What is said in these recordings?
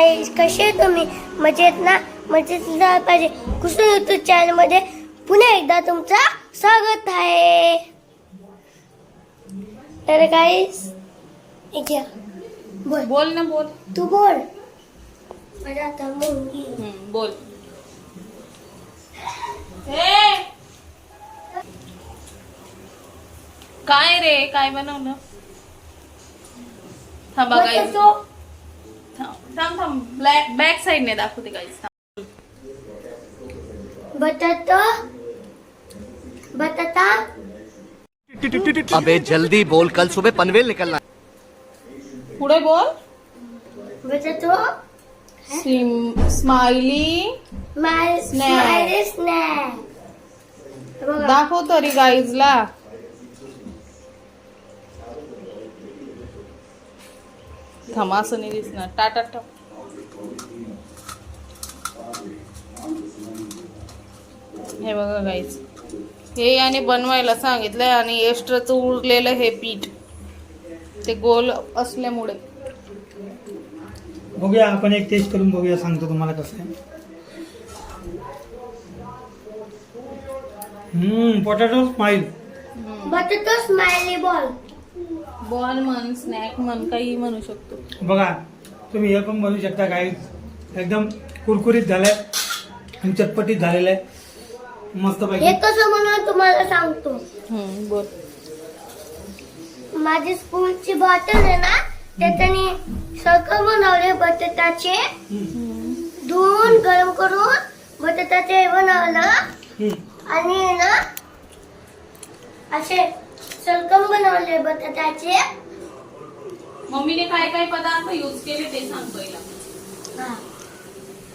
Guys कसे तुम्ही? मजेत ना? मजेत राहायला पाहिजे. कुसुम युट्यूब चॅनलमध्ये पुन्हा एकदा तुमचं स्वागत आहे. तर घ्या. बोल. बोल ना बोल. तू बोल. माझ्या आता बोल! काय रे? काय बनवलं? गाईज बटाटो थांब थांब. ब्लॅक बॅक साईडने दाखवते बटाटा बटाटा. अबे जल्दी बोल कल सुबह पनवेल निकलना है। पुढे बोल. बटाटो. Smiley my Snack. Smiley snack बघा दाखव तरी गाईजला थांब असं नाही दिसणार. टाटा टाक हे बघा गाईज हे याने बनवायला सांगितलंय आणि एक्स्ट्राचं उरलेलं हे पीठ. ते गोल असल्यामुळे. बघूया आपण एक टेस्ट करून बघूया सांगतो तुम्हाला कसं आहे. हम्म पोटॅटो स्माईल बटाटो स्माइली बॉल बॉल म्हण स्नॅक म्हण काही म्हणू शकतो. बघा तुम्ही हे पण बनवू शकता काही एकदम कुरकुरीत झालंय आणि चटपटीत झालेलं आहे मस्त हे पाहिजे कसं म्हणून तुम्हाला सांगतो. हम्म, बोल. माझी स्कूलची बॉटल आहे ना त्याच्याने सर्कल बनवले बटाट्याचे. धुवून गरम करून बटाट्याचे बनवलं. आणि ना असे सर्कल बनवले बटाट्याचे. मम्मीने काय काय पदार्थ युज केले ते सांग पहिला हा.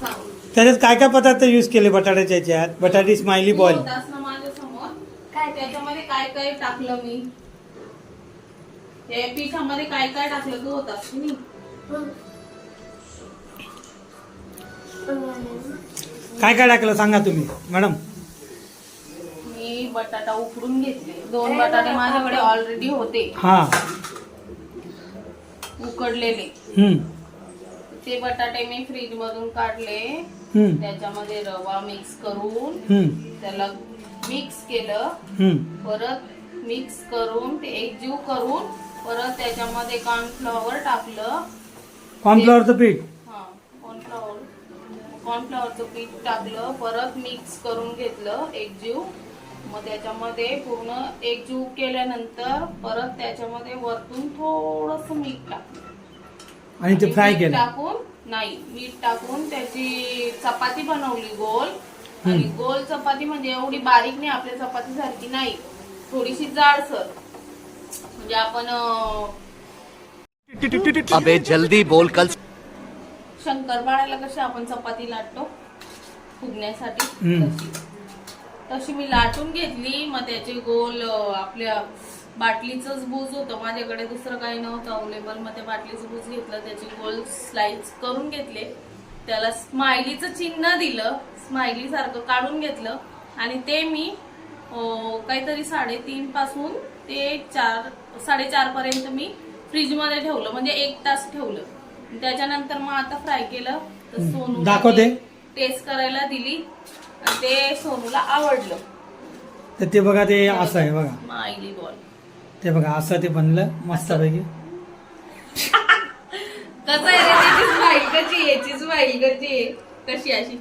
सांग. त्याच्यात काय काय पदार्थ यूज केले बटाट्याच्या याच्यात? बटाटी स्माइली तू बॉल होतास ना काय? त्याच्यामध्ये काय काय टाकलं मी? या पिठामध्ये काय काय टाकलं तू होतास की नाही? काय काय टाकलं सांगा तुम्ही मॅडम? मी बटाटा उकडून घेतले. दोन बटाटे माझ्याकडे ऑलरेडी होते. हा. उकडलेले. हम्म. ते बटाटे मी फ्रीज मधून काढले. हम्म. त्याच्यामध्ये रवा मिक्स करून हम्म. त्याला मिक्स केलं. हम्म. परत मिक्स करून ते एकजीव करून परत त्याच्यामध्ये कॉर्नफ्लॉवर टाकलं. कॉर्नफ्लॉवरचं पीठ? हा कॉर्नफ्लॉवर कॉर्नफ्लॉवरचं पीठ टाकलं. परत मिक्स करून घेतलं एकजीव मग त्याच्यामध्ये पूर्ण एकजीव केल्यानंतर परत त्याच्यामध्ये वरतून थोडस मीठ टाकलं आणि ते फ्राय मीठ केलं? टाकून नाही मीठ टाकून त्याची चपाती बनवली गोल. आणि गोल चपाती म्हणजे एवढी बारीक नाही आपल्या चपाती सारखी नाही. थोडीशी जाडसर. म्हणजे आपण अबे जल्दी बोल कल शंकरपाळ्याला कशी आपण चपाती लाटतो? फुगण्यासाठी. तशी मी लाटून घेतली. मग त्याचे गोल आपल्या बाटलीचंच बूज होतं. माझ्याकडे दुसरं काही नव्हतं अवेलेबल मग त्या बाटलीचं बूज घेतलं. त्याचे गोल स्लाइस करून घेतले. त्याला स्माइलीचं चिन्ह दिलं. स्माइली सारखं काढून घेतलं. आणि ते मी काहीतरी साडेतीन पासून ते चार साडेचार पर्यंत मी फ्रीजमध्ये ठेवलं. म्हणजे एक तास ठेवलं. त्याच्यानंतर मग आता फ्राय केलं. तर सोनू दाखवते. टेस्ट करायला दिली. आणि ते सोनूला आवडलं. तर ते बघा ते असं आहे बघा. माईली बॉल. ते बघा असं ते बनलं मस्तपैकी. कसं आहे रे त्याची कशी आहे? याची स्माईल कशी आहे? कशी अशी?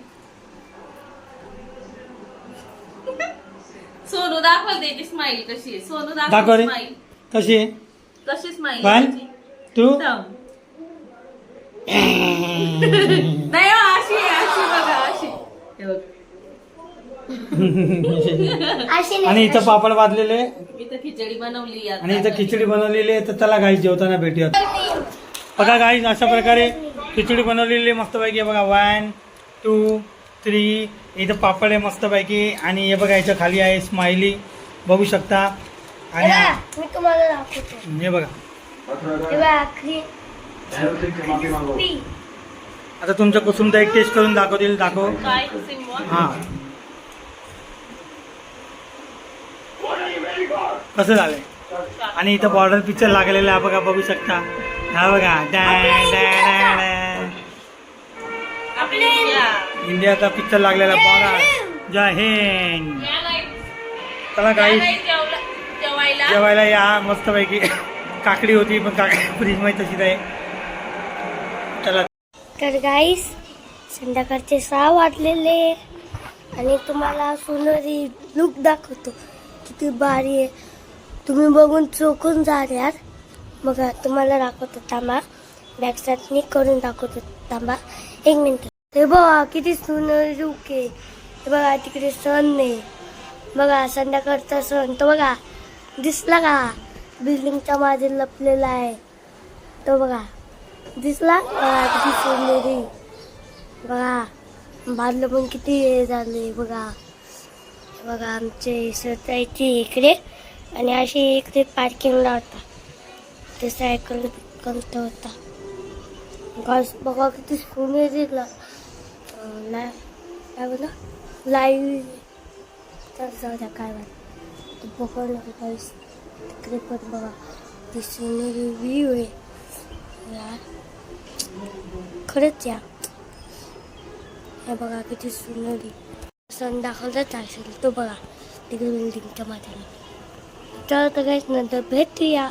सोनू दाखवल त्याची स्माईल कशी आहे. सोनू दाखव दाखव रे. स्माईल कशी आहे? कशी स्माईल वन टू नाही हो, अशी आहे, अशी बघा अशी. हे बघ. आणि इथं पापड भाजलेले इथं खिचडी बनवली. आणि इथं खिचडी बनवलेली आहे तर त्याला गाई जेवताना भेटूयात. बघा गाई अशा प्रकारे खिचडी बनवलेली आहे मस्तपैकी. आहे बघा वन टू थ्री इथं पापड आहे मस्तपैकी. आणि हे बघा याच्या खाली आहे स्माइली बघू शकता. आणि हे बघा, मी तुम्हाला दाखवतो. हे बघा. हे बघा, क्री- crispy. आता तुमच्या कुसुमता एक टेस्ट करून दाखवतील दाखव. हा. कसं झालंय? आणि इथं बॉर्डर पिक्चर लागलेलं आहे बघा बघू शकता. हा बघा डॅ, डॅ, डॅ, डॅ. इंडियाचा पिक्चर लागलेला बघा जय हिंद. चला काही जेवायला. या मस्तपैकी. काकडी होती पण काकडी फ्रीजमध्ये तशीच आहे. चला. तर गाईस संध्याकाळचे सहा वाजलेले आणि तुम्हाला सोनेरी लुक दाखवतो. किती भारी आहे. तुम्ही बघून चोखून जा यार. बघा तुम्हाला दाखवतो थांबा. बॅक साईडनी करून दाखवतो थांबा. एक मिनिट. हे बघा किती सुंदर लुक आहे. हे बघा तिकडे सण नाही बघा संध्याकाळचा सण तो बघा दिसला का? बिल्डिंगच्या मागे लपलेला आहे. तो बघा दिसला? बघा किती सोनेरी बघा बादलं पण किती हे झाले बघा. बघा आमचे स्वतःची इकडे. आणि अशी एक ते पार्किंगला होता. ते सायकल करत होता. गॉस बघा किती सोनेरी दिला अं, काय बोला लाईव्ह तर जाऊ द्या काय वाट बघा ना guys. तिकडे पण बघा. ती सोनेरी व्ह्यू आहे. यार. खरंच या हे बघा किती सुंदरी सण दाखवलाच असेल तो बघा. तिकडे बिल्डिंगच्या माध्यमात तर काहीच नंतर भेटूया.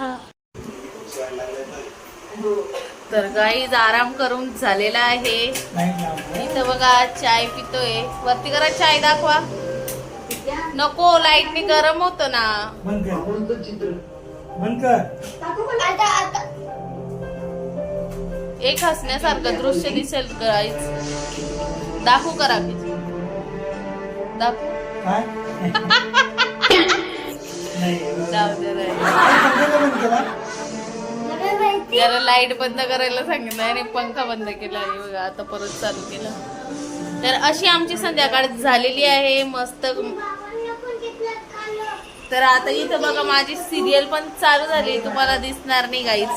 तर गाईज आराम करून झालेला आहे. इथं बघा चाय पितोय. वरती करा चाय दाखवा. नको लाईटने गरम होत ना. एक हसण्यासारखं दृश्य दिसेल गाईज दाखवू करा दाखवू. जरा लाइट बंद करायला सांगितलं आणि पंखा बंद केला आणि बघा आता परत चालू केला. तर अशी आमची संध्याकाळ झालेली आहे मस्त. तर आता इथं बघा माझी सिरियल पण चालू झाली. तुम्हाला दिसणार नाही गाईच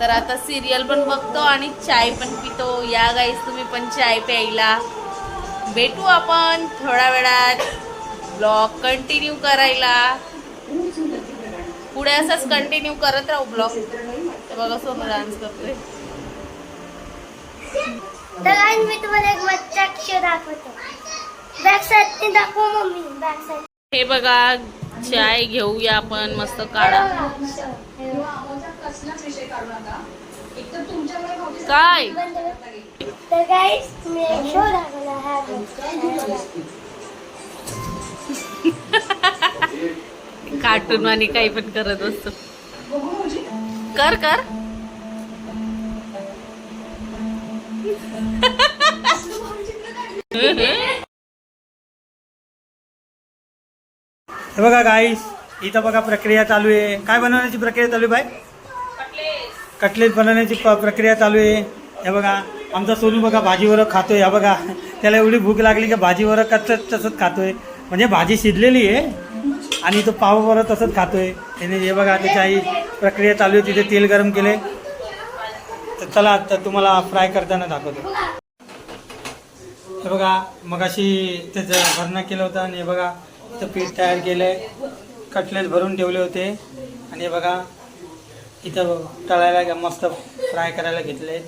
तर आता सिरियल पण बघतो आणि चाय पण पितो. या गाईस तुम्ही पण चाय प्यायला. भेटू आपण थोड्या वेळात. ब्लॉग कंटिन्यू करायला. पुढे असंच कंटिन्यू करत राहू ब्लॉग तर बघा सोनू डान्स करतोय. तर आज मी तुम्हाला एक मच्छा शो दाखवतो. बॅक साईडने दाखव मम्मी बॅक साईड हे बघा चाय घेऊया आपण मस्त काढा. काय? तर गाईस मी शो दाखवला हा कार्टून आणि काही पण करत असतो. कर कर. हे बघा गाईस इथं बघा प्रक्रिया चालू आहे. काय बनवण्याची प्रक्रिया चालू आहे बाय कटलेट बनवण्याची प्रक्रिया चालू आहे. हे बघा आमचा सोनू बघा भाजीवर खातोय. ह्या बघा त्याला एवढी भूक लागली की भाजीवर कच्च तसंच खातोय. म्हणजे भाजी शिजलेली आहे. आणि तो पाववर तसंच खातोय. त्याने हे बघा त्याची आई प्रक्रिया चालू आहे तिथे तेल गरम केले तर चला तर तुम्हाला फ्राय करताना दाखवतो. हे बघा मगाशी त्याचं भरणं केलं होतं आणि हे बघा तिथं पीठ तयार केलं आहे कटलेट भरून ठेवले होते. आणि हे बघा इथं तळायला मस्त फ्राय करायला घेतले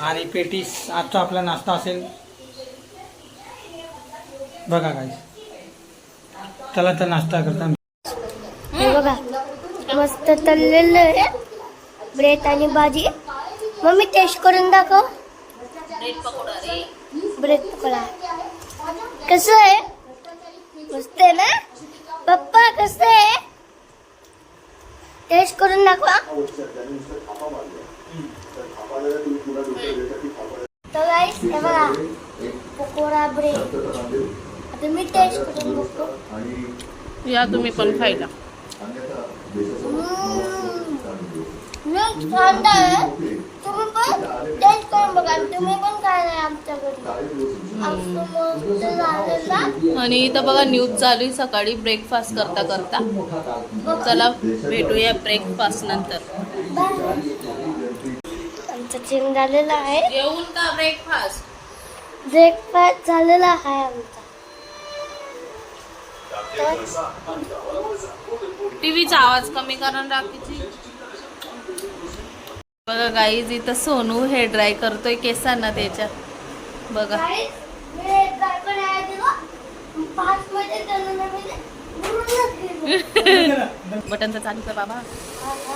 आणि पेटीस आजचा आपला नाश्ता असेल. बघा काय चला तर नाश्ता करता हे बघा मस्त तळलेलं आहे. ब्रेड आणि भाजी. मम्मी टेस्ट करून दाखव. ब्रेड पकोडा. कसं आहे? मस्त आहे ना? पप्पा कसं आहे? टेस्ट करून दाखवा. तर हे बघा पकोडा ब्रेड. आता मी टेस्ट करून बघतो. या तुम्ही पण खायला. लई छान आहे. तुम्ही पण टेस्ट करून बघा. आणि तुम्ही पण खायला इथं बघा न्यूज चालू आहे. सकाळी ब्रेकफास्ट करता करता. चला भेटूया ब्रेकफास्ट नंतर. आमचं झालेला आहे. जेवून का ब्रेकफास्ट ब्रेकफास्ट झालेला आहे आमचा. टीव्हीचा आवाज कमी करून राखीची. बघा गाई जी तर सोनू हे ड्राय करतोय केसांना त्याच्या बघा. बटन तर चालू आहे बाबा.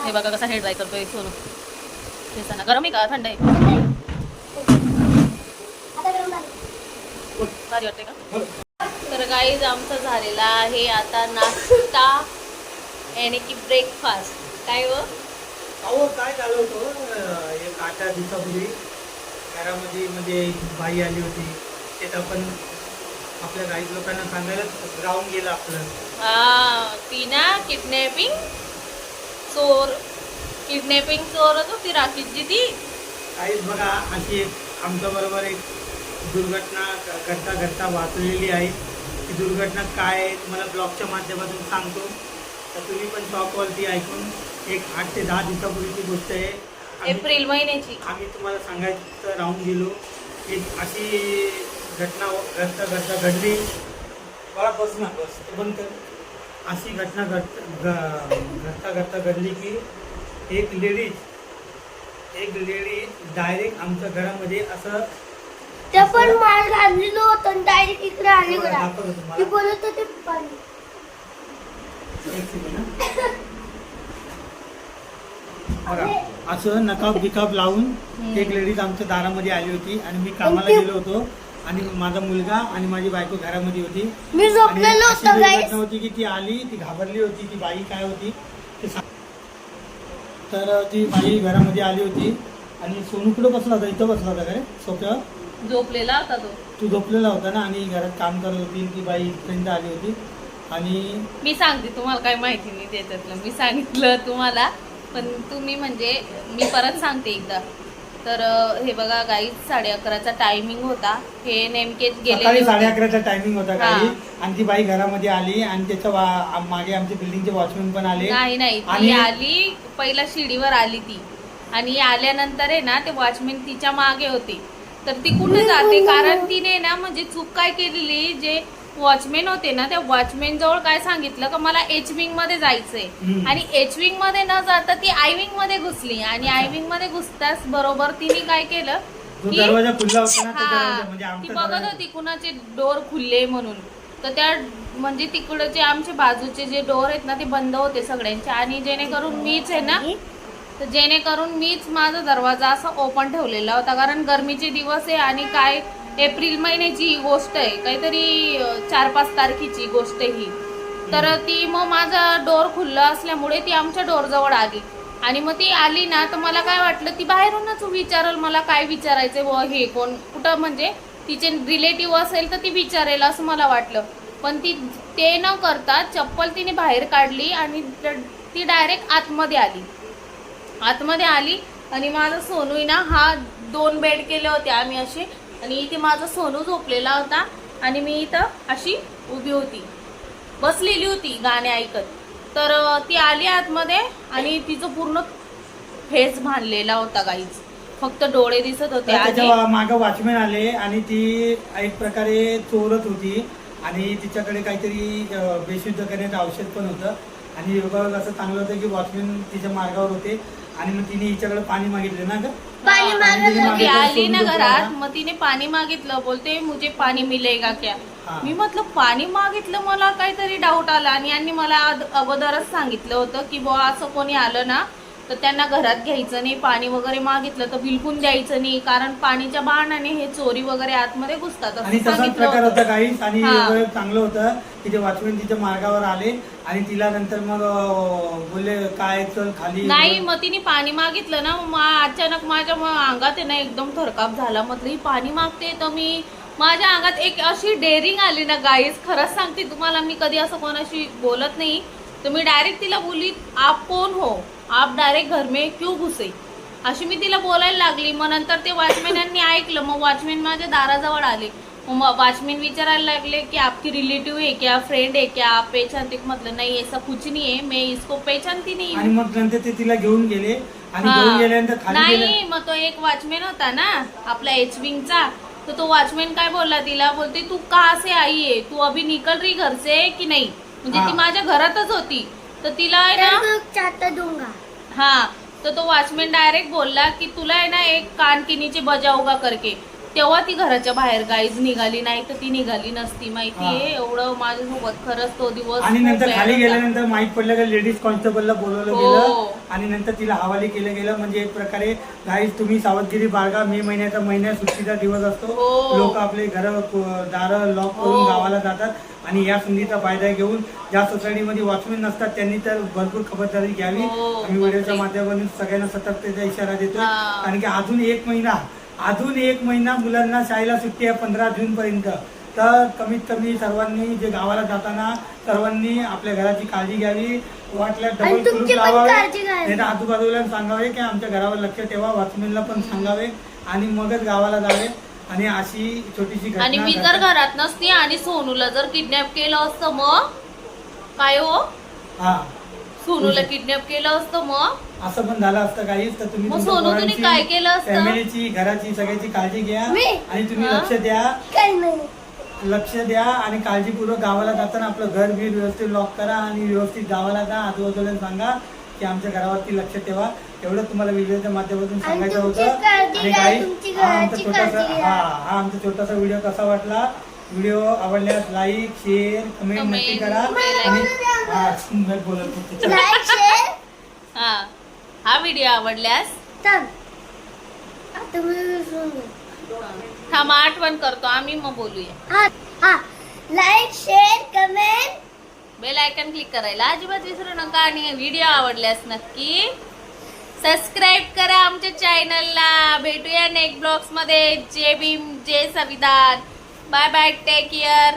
हे बघा कसा हे ड्राय करतोय सोनू. केसांना गरम आहे का? थंड आहे. वाटते का? तर गाईज आमचं झालेला आहे आता नाश्ता याने की ब्रेकफास्ट काय व? अहो काय झालं होतं? एक आठ दिवसापूर्वी घरामध्ये म्हणजे एक बाई आली होती. ते आपण आपल्या काही लोकांना सांगायला राहून गेलं आपलं. हा ती ना किडनॅपिंग चोर. किडनॅपिंग चोरच होती राखीची ती. काहीच बघा अशी एक आमच्याबरोबर एक दुर्घटना घडता घडता वाचलेली आहे. ती दुर्घटना काय आहे तुम्हाला ब्लॉगच्या माध्यमातून सांगतो. तर तुम्ही पण शॉकवरती ऐकून एक आठ ते दहा दिवसापूर्वीची गोष्ट आहे. एप्रिल महिन्याची. आम्ही तुम्हाला सांगायचं राहून गेलो. एक अशी घटना घडता घडता घडली. बघा बस ना बस. बंद कर. अशी घटना घड घ- घडता घडता घडली की एक लेडीज एक लेडीज डायरेक्ट आमच्या घरामध्ये असं ते पण माल घाललेलं होतं डायरेक्ट इकडे आली बघा बोलत होते पाणी असं नकाब बिकाब लावून एक लेडीज आमच्या दारामध्ये आली होती आणि मी कामाला गेलो होतो आणि माझा मुलगा आणि माझी बायको घरामध्ये होती. मी झोपलेलो होतो की ती आली ती घाबरली होती ती बाई काय होती ते तर ती बाई घरामध्ये आली होती आणि सोनू कुठं बसला होता? इथं बसला होता काय सोप्यावर झोपलेला होता तो. तू झोपलेला होता ना आणि घरात काम करत होती ती बाई इथपर्यंत आली होती. आणि मी सांगते तुम्हाला काही माहिती नाही त्याच्यातलं. मी सांगितलं तुम्हाला पण तुम्ही म्हणजे मी परत सांगते एकदा. तर अं, हे बघा गाईज साडे अकराचा टायमिंग होता. हे नेमकेच सकाळी गेले साडे अकराचा टायमिंग होता. काही आणि ती बाई घरामध्ये आली आणि त्याच्या वा- मागे आमचे बिल्डिंगचे वॉचमॅन पण आले. नाही नाही. ती आणि- आली पहिला शिडीवर आली ती. आणि आल्यानंतर आहे ना ते वॉचमॅन तिच्यामागे होते. तर ती कुठे जाते? कारण तिने ना म्हणजे चूक काय केलेली? जे वॉचमॅन होते ना त्या वॉचमॅन जवळ काय सांगितलं का मला एच विंगमध्ये जायचंय. आणि एच विंगमध्ये न जाता ती आय विंगमध्ये घुसली. आणि आय विंगमध्ये घुसताच बरोबर तिने काय केलं? की तो हा, म्हणजे ती बघत होती कुणाचे डोर खुलले म्हणून. तर त्या म्हणजे तिकडचे आमचे बाजूचे जे डोर आहेत ना ते बंद होते सगळ्यांचे. आणि जेणेकरून मीच आहे ना तर जेणेकरून मीच माझा दरवाजा असा ओपन ठेवलेला होता. कारण गरमीचे दिवस आहे आणि काय एप्रिल महिन्याची ही गोष्ट आहे. काहीतरी चार पाच तारखेची गोष्ट ही. तर ती मग माझा डोर खुल्ला असल्यामुळे ती आमच्या डोरजवळ आली. आणि मग ती आली ना तर मला काय वाटलं ती बाहेरूनच विचारल मला काय विचारायचंय व हे कोण कुठं म्हणजे तिचे रिलेटिव्ह असेल तर ती विचारेल असं मला वाटलं. पण ती ते न करता चप्पल तिने बाहेर काढली आणि ती डायरेक्ट आतमध्ये आली. आतमध्ये आली आणि माझा सोनू आहे ना हा दोन बेड केले होते आम्ही असे. आणि इथे माझा सोनू झोपलेला होता आणि मी इथं अशी उभी होती. बसलेली होती गाणे ऐकत. तर ती आली आतमध्ये आणि तिचं पूर्ण फेस बांधलेला होता गाईच फक्त डोळे दिसत होते. मागे वॉचमॅन आले आणि ती एक प्रकारे चोरत होती. आणि तिच्याकडे काहीतरी बेशुद्ध करण्याचं औषध पण होतं. आणि योगायोग असं चांगलं होतं की वॉचमॅन तिच्या मार्गावर होते आणि मग तिने हिच्याकडे पाणी मागितलं ना ग पाणी आली ना घरात. मग तिने पाणी मागितलं बोलते मुझे पाणी मिलेगा क्या हा. मी म्हटलं पाणी मागितलं मला काहीतरी डाऊट आला आणि यांनी मला अद- अगोदरच सांगितलं होतं की बुवा असं कोणी आलं ना तर त्यांना घरात घ्यायचं नाही पाणी वगैरे मागितलं तर बिलकुल द्यायचं नाही कारण पाणीच्या बहाण्याने हे चोरी वगैरे आतमध्ये घुसतात आणि असं तसाच सांगितलं प्रकार होता होतं काहीच आणि हा. योगायोग चांगलं होतं की ते वॉचमॅन तिच्या मार्गावर आले आणि तिला नंतर मग बोलले काय चल खाली? नाही मग तिने पाणी मागितलं ना मग अचानक माझ्या अंगात आहे ना एकदम थरकाप झाला. म्हटलं ही पाणी मागते तर मी माझ्या अंगात एक अशी डेअरिंग आली ना गाईज खरंच सांगते तुम्हाला मी कधी असं कोणाशी बोलत नाही. तर मी डायरेक्ट तिला बोलली आप कोण हो? आप डायरेक्ट घर में क्यों घुसे? अशी मी तिला बोलायला लागली. मग नंतर ते वॉचमॅन यांनी ऐकलं. मग वॉचमॅन माझ्या दाराजवळ आले. मग वॉचमॅन विचारायला लागले की आपकी रिलेटिव्ह है क्या? फ्रेंड है क्या? आप पहचानते म्हटलं नाही ऐसा कुछ नहीं है मैं इसको पहचानती नहीं हूँ. आणि मग नंतर ते तिला घेऊन गेले. आणि हा. घेऊन गेल्यानंतर खाली गेले नाही मग तो एक वॉचमॅन होता ना आपला एच विंगचा तर तो वॉचमॅन काय बोलला तिला? बोलते तू कहा से आई है तू अभी निकल रही घर से की नाही? म्हणजे हा. ती माझ्या घरातच होती. तर तिला आहे ना चाटा दूंगा. हा. तर तो वॉचमॅन डायरेक्ट बोलला की तुला आहे ना एक कान के नीचे बजावगा करके. तेव्हा ती घराच्या बाहेर गाईज निघाली नाही तर ती निघाली नसती माहितीये हा. एवढं माझ्यासोबत खरंच तो दिवस आणि खूप नंतर bad खाली होता. गेल्यानंतर माहीत पडलं की लेडीज कॉन्स्टेबलला बोलवलं हो. गेलं आणि नंतर तिला हवाली केलं गेलं म्हणजे एक प्रकारे गाईज तुम्ही सावधगिरी बाळगा मे महिन्याचा महिन्यात सुट्टीचा दिवस असतो हो. लोक आपले घर दार लॉक करून हो. गावाला जातात आणि या संधीचा फायदा घेऊन ज्या सोसायटीमध्ये वॉचमॅन नसतात त्यांनी तर भरपूर खबरदारी घ्यावी हो, आम्ही व्हिडिओच्या बापरे. माध्यमातून सगळ्यांना सतर्कतेचा इशारा देतोय हा. कारण की अजून एक महिना अजून एक महिना मुलांना शाळेला सुट्टी आहे पंधरा जून पर्यंत. तर कमीत कमी सर्वांनी जे गावाला जाताना सर्वांनी आपल्या घराची काळजी घ्यावी. वाटल्यास डबल कुलूप पण लावावे. काळजी घ्यावी. नाही तर आजूबाजूला सांगावे की आमच्या घरावर लक्ष ठेवा वॉचमॅनला पण सांगावे आणि मगच गावाला जावे. आणि अशी छोटीशी आणि मी जर घडते. घरात नसती आणि सोनूला जर किडनॅप केलं असतं मग? काय हो? हा. सोनूला किडनॅप केलं असतं मग असं पण झालं असतं काहीच तर तुम्ही मग तुमच्या सोनू तुम्ही पोरांची, काय केलं असतं? फॅमिलीची घराची सगळ्याची काळजी घ्या मी? आणि तुम्ही हा? लक्ष द्या काही नाही लक्ष द्या आणि काळजीपूर्वक गावाला जाताना आपलं घर बीर व्यवस्थित लॉक करा आणि व्यवस्थित गावाला जा आजूबाजूला सांगा की आमच्या घरावरती लक्ष ठेवा एवढं तुम्हाला व्हिडिओच्या माध्यमातून सांगायचं तुमची होतं काळजी आणि घ्या, काही तुमची हा आमचा घराची छोटासा काळजी घ्या. हा हा आमचा छोटासा व्हिडिओ कसा वाटला व्हिडिओ आवडल्यास लाईक शेअर कमेंट नक्की करा. आणि. हा, सुंदर बोलत होते. Like share. हा. हा व्हिडिओ आवडल्यास? थांब. आता मी विसरून गेले. थांबा आठवण करतो. आम्ही मग बोलूया. हा हा. Like share comment. Bell icon click करायला अजिबात विसरू नका आणि व्हिडिओ आवडल्यास नक्की सबस्क्राईब करा आमच्या चॅनलला. भेटूया नेक्स्ट ब्लॉग्समध्ये जय भीम जय संविधान बाय बाय टेक केअर